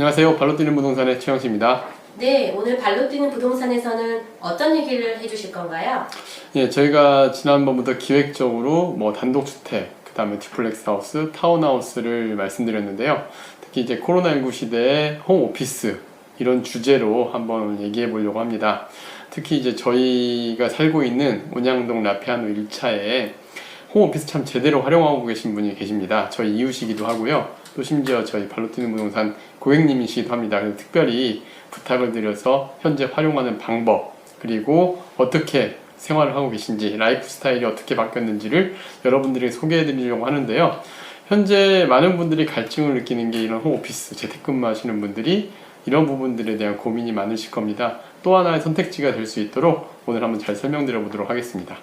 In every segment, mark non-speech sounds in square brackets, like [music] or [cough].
안녕하세요. 발로 뛰는 부동산의 최영식입니다. 네, 오늘 발로 뛰는 부동산에서는 어떤 얘기를 해주실 건가요? 예, 저희가 지난번부터 기획적으로 뭐 단독주택, 그 다음에 듀플렉스 하우스, 타운하우스를 말씀드렸는데요. 특히 이제 코로나19 시대의 홈오피스, 이런 주제로 한번 얘기해 보려고 합니다. 특히 이제 저희가 살고 있는 온양동 라피아노 1차에 홈오피스 참 제대로 활용하고 계신 분이 계십니다. 저희 이웃이기도 하고요. 또 심지어 저희 발로 뛰는 부동산 고객님이시기도 합니다. 그래서 특별히 부탁을 드려서 현재 활용하는 방법, 그리고 어떻게 생활을 하고 계신지, 라이프 스타일이 어떻게 바뀌었는지를 여러분들에게 소개해 드리려고 하는데요. 현재 많은 분들이 갈증을 느끼는 게 이런 홈오피스, 재택근무 하시는 분들이 이런 부분들에 대한 고민이 많으실 겁니다. 또 하나의 선택지가 될 수 있도록 오늘 한번 잘 설명드려 보도록 하겠습니다.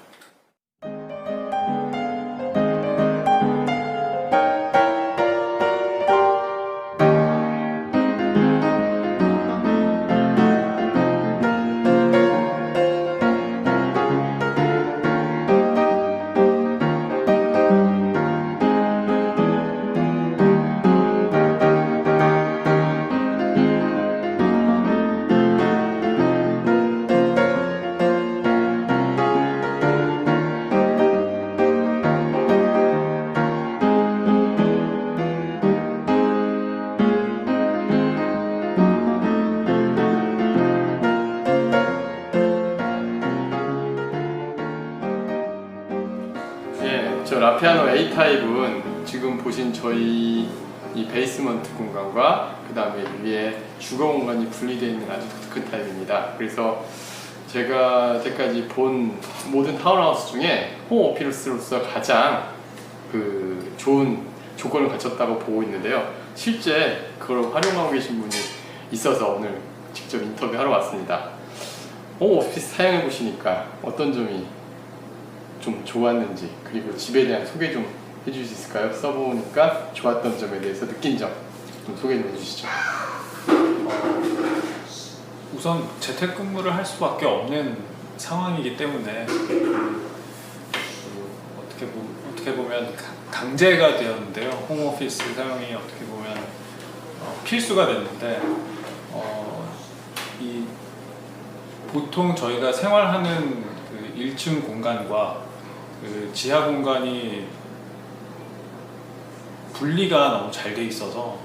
A 타입은 지금 보신 저희 이 베이스먼트 공간과 그 다음에 위에 주거 공간이 분리되어 있는 아주 독특한 타입입니다. 그래서 제가 여태까지 본 모든 타운하우스 중에 홈 오피스로서 가장 그 좋은 조건을 갖췄다고 보고 있는데요. 실제 그걸 활용하고 계신 분이 있어서 오늘 직접 인터뷰하러 왔습니다. 홈 오피스 사용해 보시니까 어떤 점이 좀 좋았는지 그리고 집에 대한 소개 좀 해주실 수 있을까요? 써보니까 좋았던 점에 대해서 느낀 점 좀 소개 좀 해주시죠. 우선 재택근무를 할 수밖에 없는 상황이기 때문에 그 어떻게 보 어떻게 보면 가- 강제가 되었는데요. 홈오피스 사용이 어떻게 보면 어, 필수가 됐는데 어, 이 보통 저희가 생활하는 그 1층 공간과 그 지하 공간이 분리가 너무 잘 돼 있어서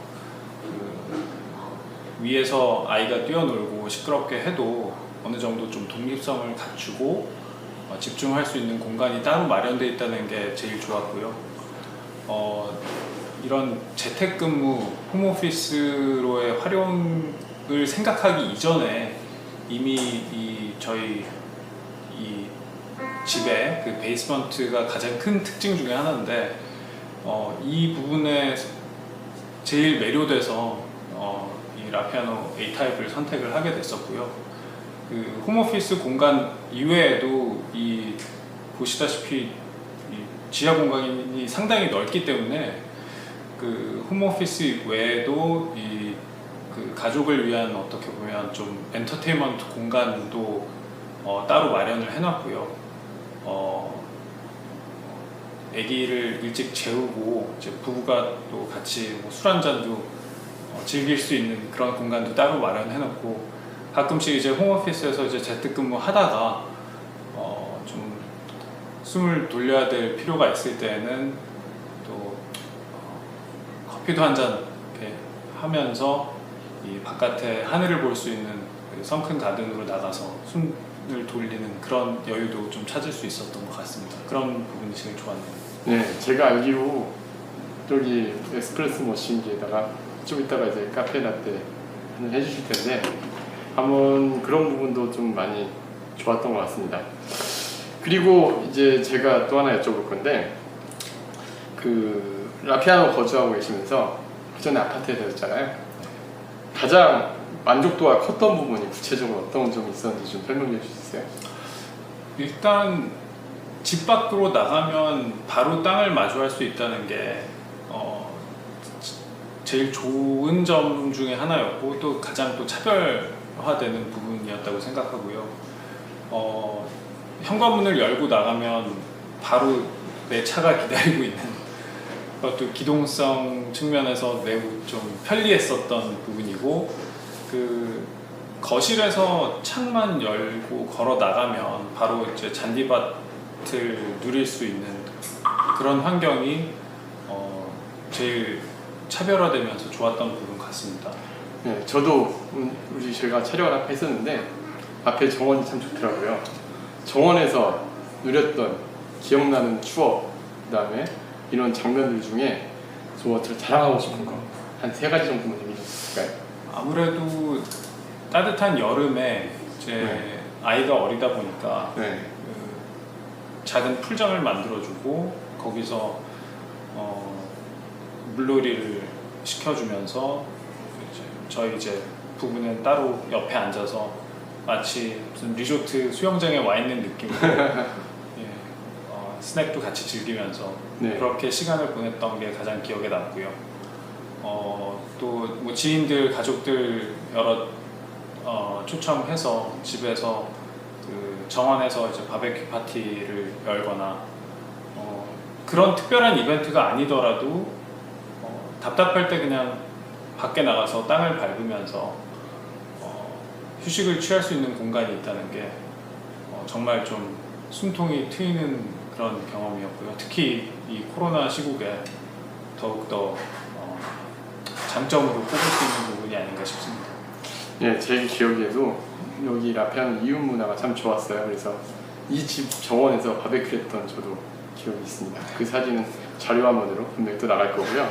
그 위에서 아이가 뛰어놀고 시끄럽게 해도 어느 정도 좀 독립성을 갖추고 어, 집중할 수 있는 공간이 따로 마련되어 있다는 게 제일 좋았고요. 어, 이런 재택근무, 홈오피스로의 활용을 생각하기 이전에 이미 이 저희 이 집의 그 베이스먼트가 가장 큰 특징 중에 하나인데 어, 이 부분에 제일 매료돼서 어, 이 라피아노 A 타입을 선택을 하게 됐었고요. 그 홈오피스 공간 이외에도 이 보시다시피 이 지하 공간이 상당히 넓기 때문에 그 홈오피스 외에도 이 그 가족을 위한 어떻게 보면 좀 엔터테인먼트 공간도 어, 따로 마련을 해놨고요. 어, 아기를 일찍 재우고 이제 부부가 또 같이 뭐 술 한잔도 어, 즐길 수 있는 그런 공간도 따로 마련해 놓고 가끔씩 이제 홈오피스에서 이제 재택근무 하다가 어, 좀 숨을 돌려야 될 필요가 있을 때는 또 어, 커피도 한 잔 이렇게 하면서 이 바깥에 하늘을 볼 수 있는 그 성큰 가든으로 나가서 숨 을 돌리는 그런 여유도 좀 찾을 수 있었던 것 같습니다. 그런 부분이 제일 좋았네요. 네, 제가 알기로 저기 에스프레소 머신기에다가 좀 이따가 이제 카페 라떼 해주실 텐데 한번 그런 부분도 좀 많이 좋았던 것 같습니다. 그리고 이제 제가 또 하나 여쭤볼 건데 그 라피아노 거주하고 계시면서 그 전에 아파트에 사셨잖아요. 가장 만족도가 컸던 부분이 구체적으로 어떤 점이 있었는지 좀 설명해 있어요? 일단 집 밖으로 나가면 바로 땅을 마주할 수 있다는 게 어, 지- 제일 좋은 점 중에 하나였고 또 가장 또 차별화되는 부분이었다고 생각하고요. 어, 현관문을 열고 나가면 바로 내 차가 [laughs] 기다리고 있는 그것도 기동성 측면에서 매우 좀 편리했었던 부분이고 그 거실에서 창만 열고 걸어 나가면 바로 이제 잔디밭을 누릴 수 있는 그런 환경이 어, 제일 차별화되면서 좋았던 부분 같습니다. 네, 저도 음, 우리 저희가 촬영을 앞에 했었는데 앞에 정원이 참 좋더라고요. 정원에서 누렸던 기억나는 추억, 그다음에 이런 장면들 중에 저 자랑하고 싶은 거 한 세 가지 정도만 얘기해 주실까요? 아무래도 따뜻한 여름에 제 네. 아이가 어리다 보니까 네, 그 작은 풀장을 만들어주고 거기서 어, 물놀이를 시켜주면서 이제 저희 이제 부부는 따로 옆에 앉아서 마치 무슨 리조트 수영장에 와 있는 느낌으로 [laughs] 예, 어, 스낵도 같이 즐기면서 네. 그렇게 시간을 보냈던 게 가장 기억에 남고요. 어, 또뭐 지인들, 가족들 여러 어, 초청해서 집에서 그 정원에서 이제 바베큐 파티를 열거나 어, 그런 특별한 이벤트가 아니더라도 어, 답답할 때 그냥 밖에 나가서 땅을 밟으면서 어, 휴식을 취할 수 있는 공간이 있다는 게 어, 정말 좀 숨통이 트이는 그런 경험이었고요. 특히 이 코로나 시국에 더욱더 어, 장점으로 꼽을 수 있는 부분이 아닌가 싶습니다. 예, 제 기억에도 여기 라페하는 이웃 문화가 참 좋았어요. 그래서 이 집 정원에서 바베큐 했던 저도 기억이 있습니다. 그 사진은 자료 화면으로 분명히 또 나갈 거고요.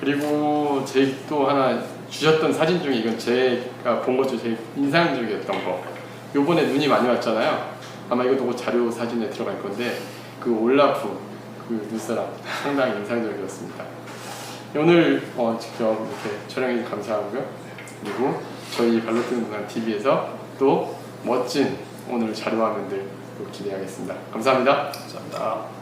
그리고 제 또 하나 주셨던 사진 중에 이건 제가 본 것 중에 제일 인상적이었던 거. 요번에 눈이 많이 왔잖아요. 아마 이것도 그 자료 사진에 들어갈 건데 그 올라프 그 눈사람 상당히 인상적이었습니다. 오늘 어, 직접 이렇게 촬영해 주셔서 감사하고요. 그리고 저희 발로뜨는 문화 TV에서 또 멋진 오늘 자료화면들 또 기대하겠습니다. 감사합니다. 감사합니다.